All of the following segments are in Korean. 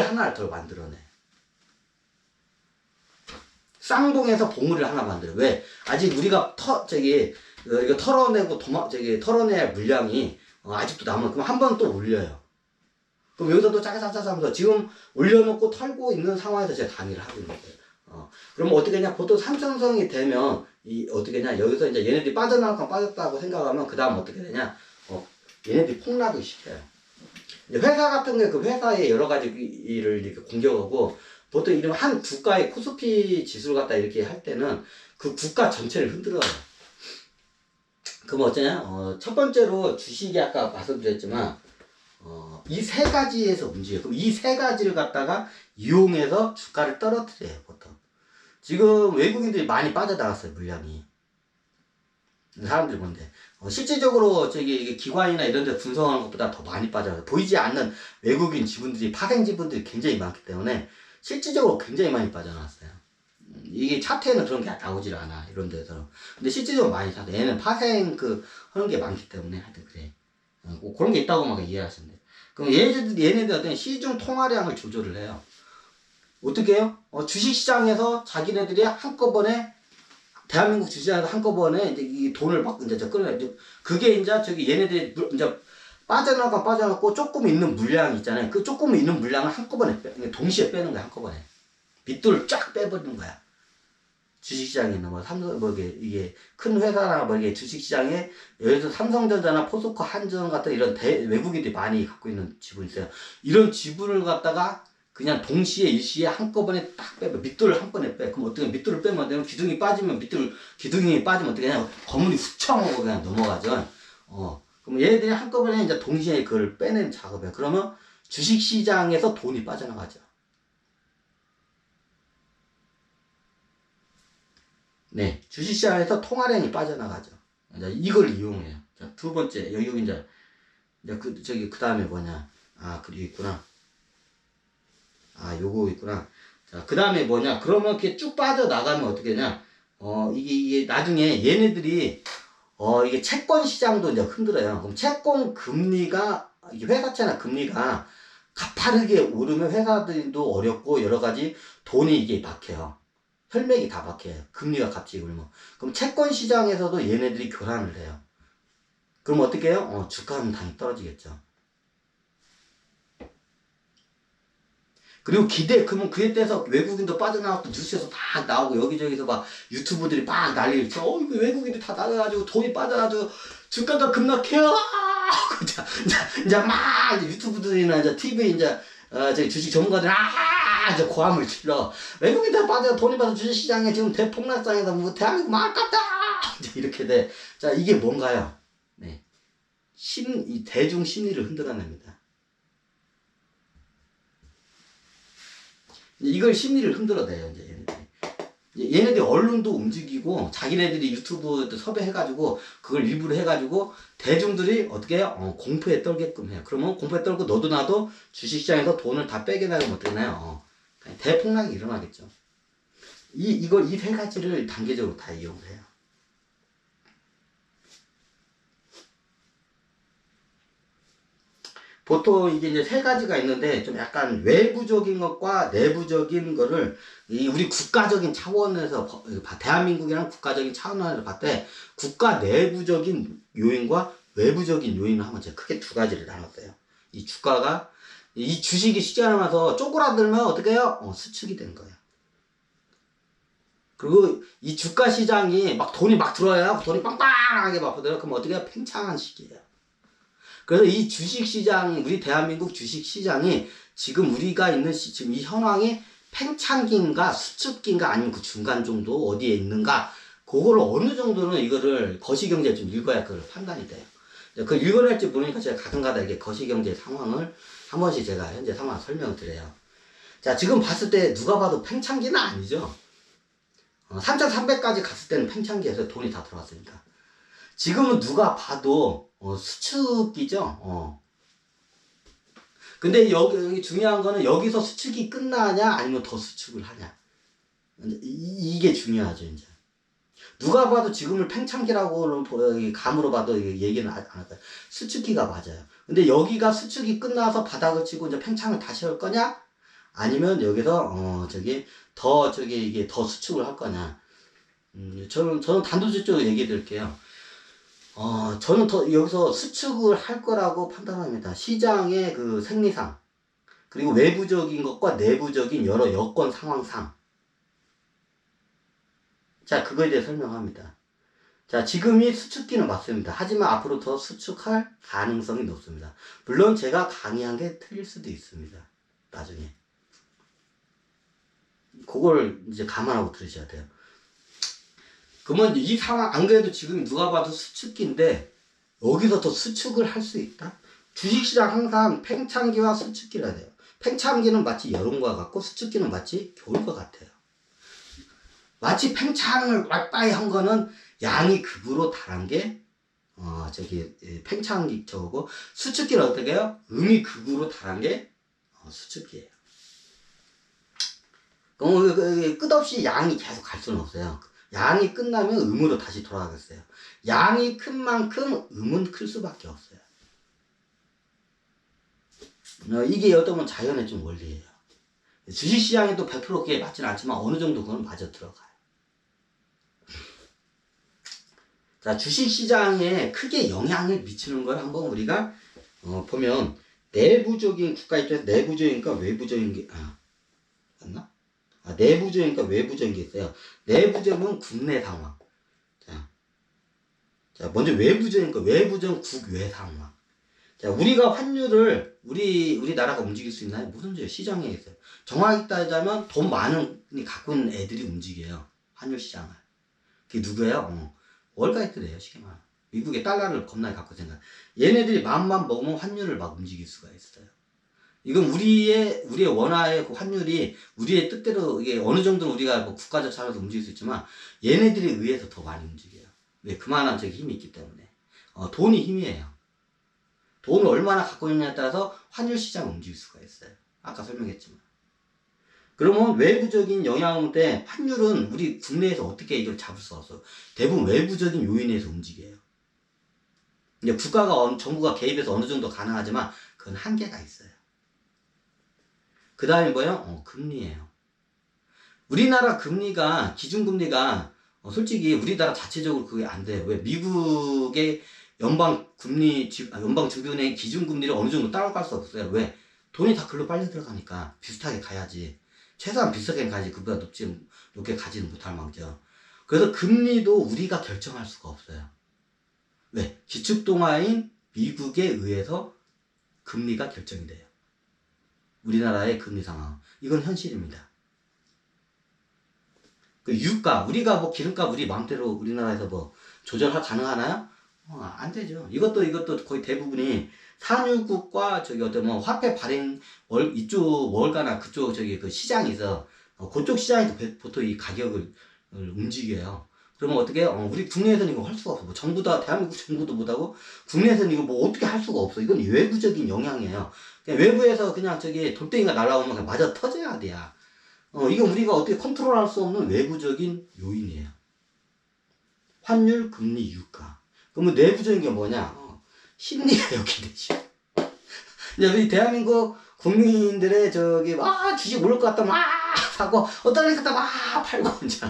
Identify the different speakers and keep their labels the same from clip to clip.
Speaker 1: 하나를 더 만들어내. 쌍봉에서 봉우리를 하나 만들어. 왜? 아직 우리가 터, 저기, 어, 이거 털어내고 도마, 저기, 털어내야 할 물량이 어, 아직도 남아. 그럼 한 번 또 올려요. 그럼 여기서 또 짜자자자 하면서 지금 올려놓고 털고 있는 상황에서 제가 단위를 하고 있는 거예요. 어, 그러면 어떻게 했냐? 보통 삼성성이 되면, 이, 어떻게 했냐? 여기서 이제 얘네들이 빠져나갈 빠졌다고 생각하면, 그 다음 어떻게 되냐? 어, 얘네들이 폭락을 시켜요. 회사 같은 게 그 회사의 여러 가지 일을 이렇게 공격하고, 보통 이런 한 국가의 코스피 지수를 갖다 이렇게 할 때는 그 국가 전체를 흔들어요. 그럼 어쩌냐? 어, 첫 번째로 주식이 아까 말씀드렸지만, 어, 이 세 가지에서 움직여요. 그럼 이 세 가지를 갖다가 이용해서 주가를 떨어뜨려요, 보통. 지금 외국인들이 많이 빠져나갔어요, 물량이. 사람들이 뭔데. 어, 실질적으로 저기 기관이나 이런 데 분석하는 것보다 더 많이 빠져요. 보이지 않는 외국인 지분들이, 파생 지분들이 굉장히 많기 때문에 실질적으로 굉장히 많이 빠져나왔어요. 음, 이게 차트에는 그런 게 나오질 않아, 이런 데서. 근데 실질적으로 많이 사요. 얘는 파생 그, 하는 게 많기 때문에 하여튼 그래. 어, 뭐 그런 게 있다고 막 이해하시면 돼요. 그럼 얘네들, 얘네들 어떤 시중 통화량을 조절을 해요. 어떻게 해요? 어, 주식시장에서 자기네들이 한꺼번에 대한민국 주식시장에서 한꺼번에 이제 이 돈을 막 이제 저 끌어내. 그게 이제 저기 얘네들이 물- 이제 빠져나가 빠져나고 조금 있는 물량 있잖아요. 그 조금 있는 물량을 한꺼번에 빼, 동시에 빼는 거야 한꺼번에. 밑돌을 쫙 빼버리는 거야. 주식시장에 있는 뭐 삼성 뭐 이게 이게 큰 회사나 뭐 이게 주식시장에 들어 삼성전자나 포스코 한전 같은 이런 대, 외국인들이 많이 갖고 있는 지분이 있어요. 이런 지분을 갖다가 그냥 동시에 일시에 한꺼번에 딱 빼, 밑돌을 한 번에 빼. 그럼 어떻게 밑돌을 빼면 되면 기둥이 빠지면 밑돌 기둥이 빠지면 어떻게 그냥 거물이 훅청하고 그냥 넘어가죠. 어. 그럼 얘네들이 한꺼번에 이제 동시에 그걸 빼내는 작업이야. 그러면 주식 시장에서 돈이 빠져나가죠. 네, 주식 시장에서 통화량이 빠져나가죠. 이제 이걸 이용해요. 자, 두 번째 여기 이제 이제 그 저기 그 다음에 뭐냐? 아, 그리고 있구나. 아, 요거 있구나. 자, 그 다음에 뭐냐? 그러면 이렇게 쭉 빠져나가면 어떻게 되냐? 어, 이게, 이게 나중에 얘네들이, 어, 이게 채권 시장도 이제 흔들어요. 그럼 채권 금리가, 이게 회사채나 금리가 가파르게 오르면 회사들도 어렵고 여러 가지 돈이 이게 막혀요. 혈맥이 다 막혀요. 금리가 갑자기 오르면. 그럼 채권 시장에서도 얘네들이 교란을 해요. 그럼 어떻게 해요? 어, 주가는 당연히 떨어지겠죠. 그리고 기대, 그러면 그에 대해서 외국인도 빠져나왔고, 뉴스에서 막 나오고, 여기저기서 막 유튜브들이 막 난리를 쳐. 어, 이거 외국인들 다 나가가지고 돈이 빠져가지고, 주가가 급락해요! 자, 이제, 이제 막, 이제 유튜브들이나 이제 TV, 이제, 어, 주식 전문가들, 아! 이제 고함을 질러. 외국인들 빠져 돈이 빠져 주식 시장에 지금 대폭락상에서 뭐, 대한민국 망갔다! 이제 이렇게 돼. 자, 이게 뭔가요? 네. 심, 이 대중 심리를 흔들어냅니다. 이걸 심리를 흔들어내요, 이제 얘네들이. 얘네들이 언론도 움직이고, 자기네들이 유튜브도 섭외해가지고, 그걸 일부러 해가지고, 대중들이 어떻게 해요? 어, 공포에 떨게끔 해요. 그러면 공포에 떨고 너도 나도 주식시장에서 돈을 다 빼게 나가면 어떻게 나요? 어, 대폭락이 일어나겠죠. 이, 이걸, 이 세 가지를 단계적으로 다 이용을 해요. 보통 이게 이제 세 가지가 있는데 좀 약간 외부적인 것과 내부적인 거를 이 우리 국가적인 차원에서 대한민국이랑 국가적인 차원에서 봤을 때 국가 내부적인 요인과 외부적인 요인을 하면 제가 크게 두 가지를 나눴어요. 이 주가가 이 주식이 시장하면서 쪼그라들면 어떻게 해요? 어, 수축이 된 거예요. 그리고 이 주가 시장이 막 돈이 막 들어와요. 돈이 빵빵하게 막 들어요. 그럼 어떻게 해요? 팽창한 시기예요. 그래서 이 주식 시장, 우리 대한민국 주식 시장이 지금 우리가 있는 시, 지금 이 현황이 팽창기인가 수축기인가 아니면 그 중간 정도 어디에 있는가 그거를 어느 정도는 이거를 거시경제 좀 읽어야 그걸 판단이 돼요. 그걸 읽어낼지 모르니까 제가 가끔가다 이게 거시경제 상황을 한 번씩 제가 현재 상황 설명을 드려요. 자, 지금 봤을 때 누가 봐도 팽창기는 아니죠. 어, 3,300까지 갔을 때는 팽창기에서 돈이 다 들어왔으니까. 지금은 누가 봐도 어, 수축이죠. 어. 근데 여기, 여기 중요한 거는 여기서 수축이 끝나냐 아니면 더 수축을 하냐. 이, 게 중요하죠 이제. 누가 봐도 지금을 여기 감으로 봐도 얘기는 안 할까요? 수축기가 맞아요. 근데 여기가 수축이 끝나서 바닥을 치고 이제 팽창을 다시 할 거냐? 아니면 여기서 어 저기 더 저기 이게 더 수축을 할 거냐. 음, 저는 저는 단도직입적으로 얘기해 드릴게요. 어, 저는 더 여기서 수축을 할 거라고 판단합니다. 시장의 그 생리상, 그리고 외부적인 것과 내부적인 여러 여건 상황상. 자, 그거에 대해 설명합니다. 자, 지금이 수축기는 맞습니다. 하지만 앞으로 더 수축할 가능성이 높습니다. 물론 제가 강의한 게 틀릴 수도 있습니다. 나중에. 그걸 이제 감안하고 들으셔야 돼요. 그러면 이 상황, 안 그래도 지금 누가 봐도 수축기인데, 여기서 더 수축을 할 수 있다? 주식시장 항상 팽창기와 수축기라 돼요. 팽창기는 마치 여름과 같고, 수축기는 마치 겨울과 같아요. 마치 팽창을 왔다이 한 거는 양이 극으로 달한 게, 어, 저기, 예, 팽창기 저거고, 수축기는 어떻게 해요? 음이 극으로 달한 게, 어, 수축기예요. 그럼 그- 그- 끝없이 양이 계속 갈 수는 없어요. 양이 끝나면 음으로 다시 돌아가겠어요. 양이 큰 만큼 음은 클 수밖에 없어요. 어, 이게 어떤 건 자연의 좀 원리예요. 주식시장에도 100% 그게 맞지는 않지만 어느 정도 그건 맞아 들어가요. 자, 주식시장에 크게 영향을 미치는 걸 한번 우리가 어, 보면 내부적인 국가 입장에서 내부적인가 외부적인 게 아, 맞나? 아, 내부적인가 외부적인 게 있어요. 내부적은 국내 상황. 자, 자 먼저 외부적인 거 외부적 국외 상황. 자, 우리가 환율을 우리 우리나라가 움직일 수 있나요? 무슨 죠 시장에 있어요. 정확히 따지자면 돈 많은 이 갖고 있는 애들이 움직여요. 환율 시장을. 그게 누구예요? 어, 월가이트래요, 쉽게 말하면. 미국의 달러를 겁나게 갖고 생각. 얘네들이 마음만 먹으면 환율을 막 움직일 수가 있어요. 이건 우리의 우리의 원화의 그 환율이 우리의 뜻대로 이게 어느 정도는 우리가 뭐 국가적 차원에서 움직일 수 있지만 얘네들에 의해서 더 많이 움직여요. 왜 그만한 저기 힘이 있기 때문에 어, 돈이 힘이에요. 돈을 얼마나 갖고 있느냐에 따라서 환율 시장을 움직일 수가 있어요. 아까 설명했지만. 그러면 외부적인 영향 때 환율은 우리 국내에서 어떻게 이걸 잡을 수가 없어. 대부분 외부적인 요인에서 움직여요. 이제 국가가 어- 정부가 개입해서 어느 정도 가능하지만 그건 한계가 있어요. 그 다음에 뭐예요? 어, 금리예요. 우리나라 금리가 기준금리가 어, 솔직히 우리나라 자체적으로 그게 안 돼요. 왜 미국의 연방 금리 지- 아, 연방 중앙은행 기준금리를 어느 정도 따라갈 수 없어요. 왜 돈이 다 글로 빨리 들어가니까 비슷하게 가야지. 최소한 비슷하게 가야지 그보다 높지 높게 가지는 못할 망정. 그래서 금리도 우리가 결정할 수가 없어요. 왜 기축 동화인 미국에 의해서 금리가 결정이 돼요. 우리나라의 금리 상황. 이건 현실입니다. 그 유가, 우리가 뭐 기름값 우리 마음대로 우리나라에서 뭐 조절할 가능하나요? 어, 안 되죠. 이것도 이것도 거의 대부분이 산유국과 저기 어떤 뭐 화폐 발행 월 이쪽 월가나 그쪽 저기 그 있어. 어, 그쪽 시장에서 배- 보통 이 가격을 어, 움직여요. 그러면 어떻게? 어, 우리 국내에서는 이거 할 수가 없어. 뭐 정부 다 대한민국 정부도 못하고 국내에서는 이거 뭐 어떻게 할 수가 없어. 이건 외부적인 영향이에요. 그냥 외부에서 그냥 저기 돌덩이가 날라오면 그냥 맞아 터져야 돼요. 어, 이건 우리가 어떻게 컨트롤할 수 없는 외부적인 요인이에요. 환율, 금리, 유가. 그러면 내부적인 게 뭐냐? 어, 심리예요, 기대시. 이제 우리 대한민국 국민들의 저기 막 주식 오를 것 같다 막 사고 어떨 것 같다 막 팔고 이제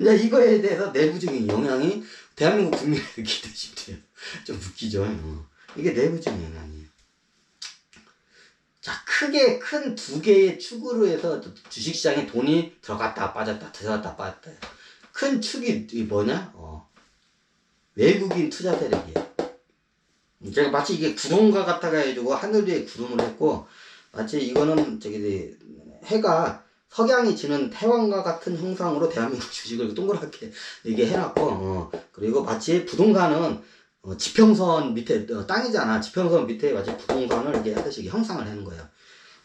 Speaker 1: 어, 이제 이거에 대해서 내부적인 영향이 대한민국 국민에게 기대시면 돼요. 좀 웃기죠. 어. 이게 내부적인 영향이에요. 자, 크게 큰 두 개의 축으로 해서 주식시장에 돈이 들어갔다 빠졌다 들어갔다 빠졌다. 큰 축이 이 뭐냐? 어, 외국인 투자 세력이에요. 제가 마치 이게 구름과 같아가 해주고 하늘 위에 구름을 했고 마치 이거는 저기 해가 석양이 지는 태양과 같은 형상으로 대한민국 주식을 동그랗게 이게 해놨고 어, 그리고 마치 부동산은 어, 지평선 밑에 어, 땅이잖아. 지평선 밑에 마치 부동산을 이렇게 하듯이 형상을 하는 거예요.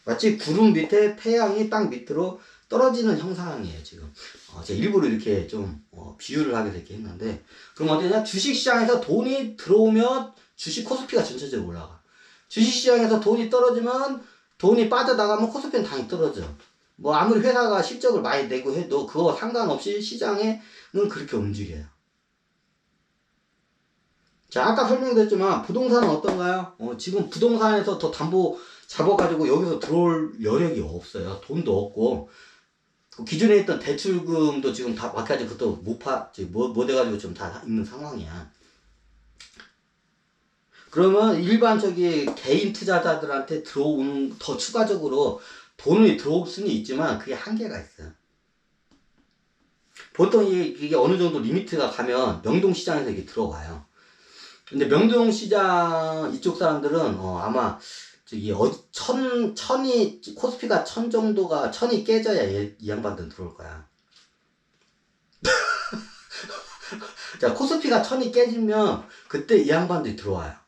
Speaker 1: 마치 구름 밑에 태양이 땅 밑으로 떨어지는 형상이에요 지금. 어, 제가 일부러 이렇게 좀 어, 비유를 하게 이렇게 했는데 그럼 어떠냐? 주식시장에서 돈이 들어오면 주식 코스피가 전체적으로 올라가. 주식시장에서 돈이 떨어지면 돈이 빠져나가면 코스피는 당연히 떨어져 뭐 아무리 회사가 실적을 많이 내고 해도 그거 상관없이 시장에는 그렇게 움직여요 자 아까 설명드렸지만 부동산은 어떤가요? 어, 지금 부동산에서 더 담보 잡아가지고 여기서 들어올 여력이 없어요. 돈도 없고 그 기존에 있던 대출금도 지금 다 막혀가지고 그것도 못 파, 지금 못, 못 해가지고 지금 다 있는 상황이야. 그러면 일반 저기 개인 투자자들한테 들어오는 더 추가적으로 돈이 들어올 수는 있지만 그게 한계가 있어요. 보통 이게, 어느 정도 리미트가 가면 명동시장에서 이게 들어와요. 근데 명동시장 이쪽 사람들은 어, 아마 저기 어, 천 천이 코스피가 천 정도가 천이 깨져야 얘- 이 양반들은 들어올 거야. 자 코스피가 천이 깨지면 그때 이 양반들이 들어와요.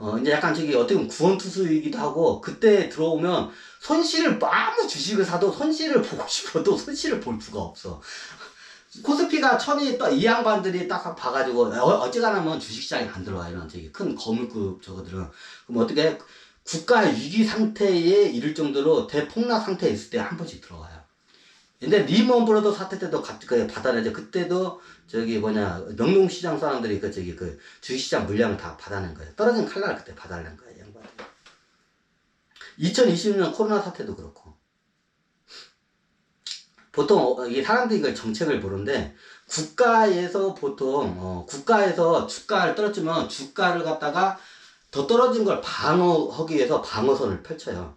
Speaker 1: 어 이제 약간 저기 어떻게 보면 구원투수이기도 하고 그때 들어오면 손실을 아무 주식을 사도 손실을 보고 싶어도 손실을 볼 수가 없어. 코스피가 천이 딱이 양반들이 딱 봐가지고 어, 어찌가나면 주식시장에 안 들어와 이런 저기 큰 거물급 저거들은 그럼 어떻게 국가 위기 상태에 이를 정도로 대폭락 상태에 있을 때 한 번씩 들어와요. 근데 리먼 브러더 사태 때도 그 받아내죠. 그때도 저기 뭐냐 명동시장 사람들이 그 저기 그 주식시장 물량을 다 받아낸 거예요. 떨어진 칼날을 그때 받아낸 거예요. 이 양반들. 2020년 코로나 사태도 그렇고. 보통 어, 이게 사람들이 이걸 정책을 보는데 국가에서 보통 어, 국가에서 주가를 떨어지면 주가를 갖다가 더 떨어진 걸 방어하기 위해서 방어선을 펼쳐요.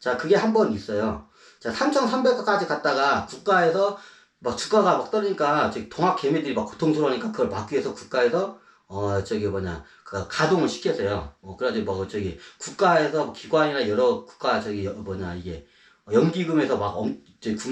Speaker 1: 자, 그게 한 번 있어요. 자, 3,300까지 갔다가 국가에서 막 주가가 막 떨어지니까 저기 동학 개미들이 막 고통스러우니까 그걸 막기 위해서 국가에서 어 저기 뭐냐 그 가동을 시켜서요. 어 그래가지고 뭐 저기 국가에서 뭐 기관이나 여러 국가 저기 뭐냐 이게 연기금에서 막 엄, 저기 국내